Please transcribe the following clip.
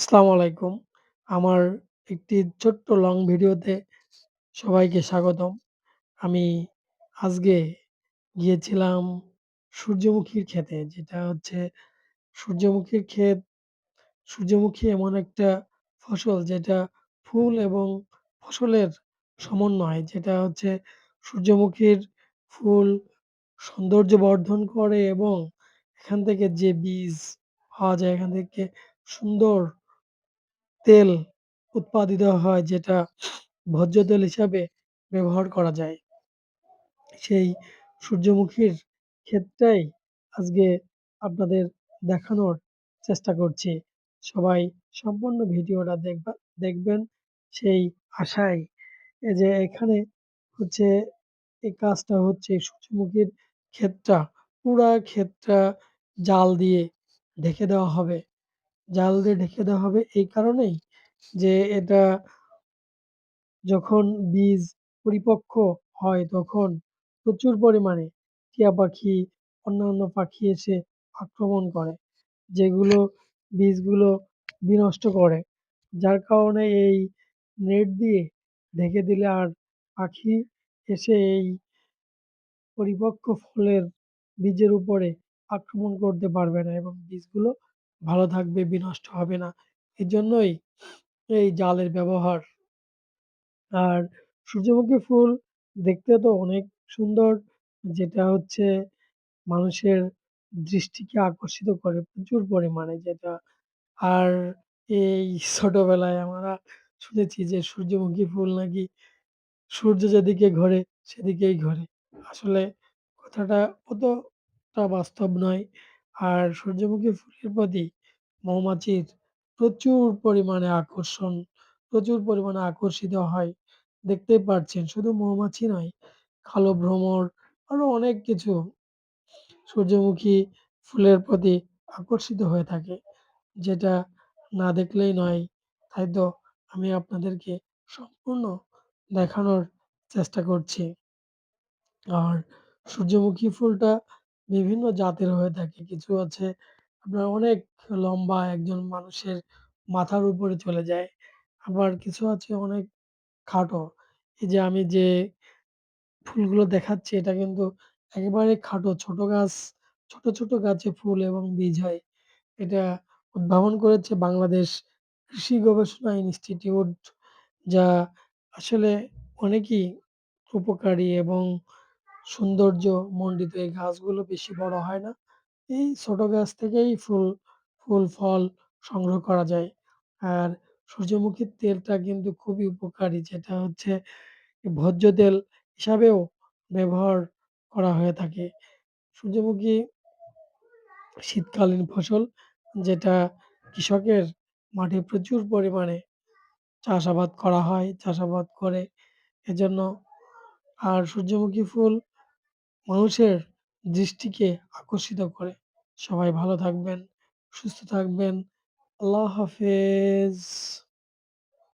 আসসালামু আলাইকুম। আমার একটি ছোট্ট লং ভিডিওতে সবাইকে স্বাগতম। আমি আজকে গিয়েছিলাম সূর্যমুখীর ক্ষেতে। যেটা হচ্ছে সূর্যমুখীর ক্ষেত, সূর্যমুখী এমন একটা ফসল যেটা ফুল এবং ফসলের সমন্বয়। যেটা হচ্ছে সূর্যমুখীর ফুল সৌন্দর্য বর্ধন করে এবং এখান থেকে যে বীজ পাওয়া যায় এখান থেকে সুন্দর তেল উৎপাদিত হয় যেটা ভোজ্য তেল হিসাবে ব্যবহার করা যায়। সেই সূর্যমুখীর ক্ষেতটাই আজকে আপনাদের দেখানোর চেষ্টা করছি। সবাই সম্পূর্ণ ভিডিওটা দেখবা, দেখবেন সেই আশায় এই যে এখানে হচ্ছে, এই কাজটা হচ্ছে সূর্যমুখীর ক্ষেতটা, পুরা ক্ষেতটা জাল দিয়ে ঢেকে দেওয়া হবে। জাল দিয়ে ঢেকে দেওয়া হবে এই কারণেই যে এটা যখন বীজ পরিপক্ক হয় তখন প্রচুর পরিমাণে টিয়া পাখি, অন্যান্য পাখি এসে আক্রমণ করে। যেগুলো বীজগুলো বিনষ্ট করে। যার কারণে এই নেট দিয়ে ঢেকে দিলে আর পাখি এসে এই পরিপক্ক ফলের বীজের উপরে আক্রমণ করতে পারবে না এবং বীজগুলো ভালো থাকবে, বিনষ্ট হবে না। এজন্যই এই জালের ব্যবহার। আর সূর্যমুখী ফুল দেখতে তো অনেক সুন্দর যেটা হচ্ছে মানুষের দৃষ্টিকে আকর্ষিত করে প্রচুর পরিমাণে যেটা আর এই ছোটবেলায় আমরা শুনেছি যে সূর্যমুখী ফুল নাকি সূর্য যেদিকে ঘোরে সেদিকেই ঘোরে। আসলে কথাটা অতটা বাস্তব নয়। আর সূর্যমুখী ফুলের প্রতি মৌমাছির প্রচুর পরিমাণে আকর্ষণ, প্রচুর পরিমাণে আকর্ষিত হয়। দেখতেই পারছেন শুধু মৌমাছি নয়, কালো ভ্রমর আরও অনেক কিছু সূর্যমুখী ফুলের প্রতি আকর্ষিত হয়ে থাকে। যেটা না দেখলেই নয়। তাই তো আমি আপনাদেরকে সম্পূর্ণ দেখানোর চেষ্টা করছি। আর সূর্যমুখী ফুলটা বিভিন্ন জাতের হয়ে থাকে। কিছু আছে আপনার অনেক লম্বা একজন মানুষের মাথার উপরে চলে যায়। আবার কিছু আছে অনেক খাটো। এই যে আমি যে ফুলগুলো দেখাচ্ছি এটা কিন্তু একেবারে খাটো ছোট গাছ, ছোট, ছোট গাছে ফুল এবং বীজ হয়। এটা উদ্ভাবন করেছে বাংলাদেশ কৃষি গবেষণা ইনস্টিটিউট যা আসলে অনেকই উপকারী এবং সৌন্দর্য মণ্ডিত এই গাছগুলো বেশি বড় হয় না। এই ছোট গাছ থেকেই ফুল, ফুল ফল সংগ্রহ করা যায়। আর সূর্যমুখীর তেলটা কিন্তু খুবই উপকারী যেটা হচ্ছে ভোজ্য তেল হিসাবেও ব্যবহার করা হয়ে থাকে। সূর্যমুখী শীতকালীন ফসল যেটা কৃষকের মাঠে প্রচুর পরিমাণে চাষাবাদ করা হয়, চাষাবাদ করে এজন্য আর সূর্যমুখী ফুল মানুষের দৃষ্টিকে আকর্ষিত করে। সবাই ভালো থাকবেন, সুস্থ থাকবেন। আল্লাহ হাফেজ।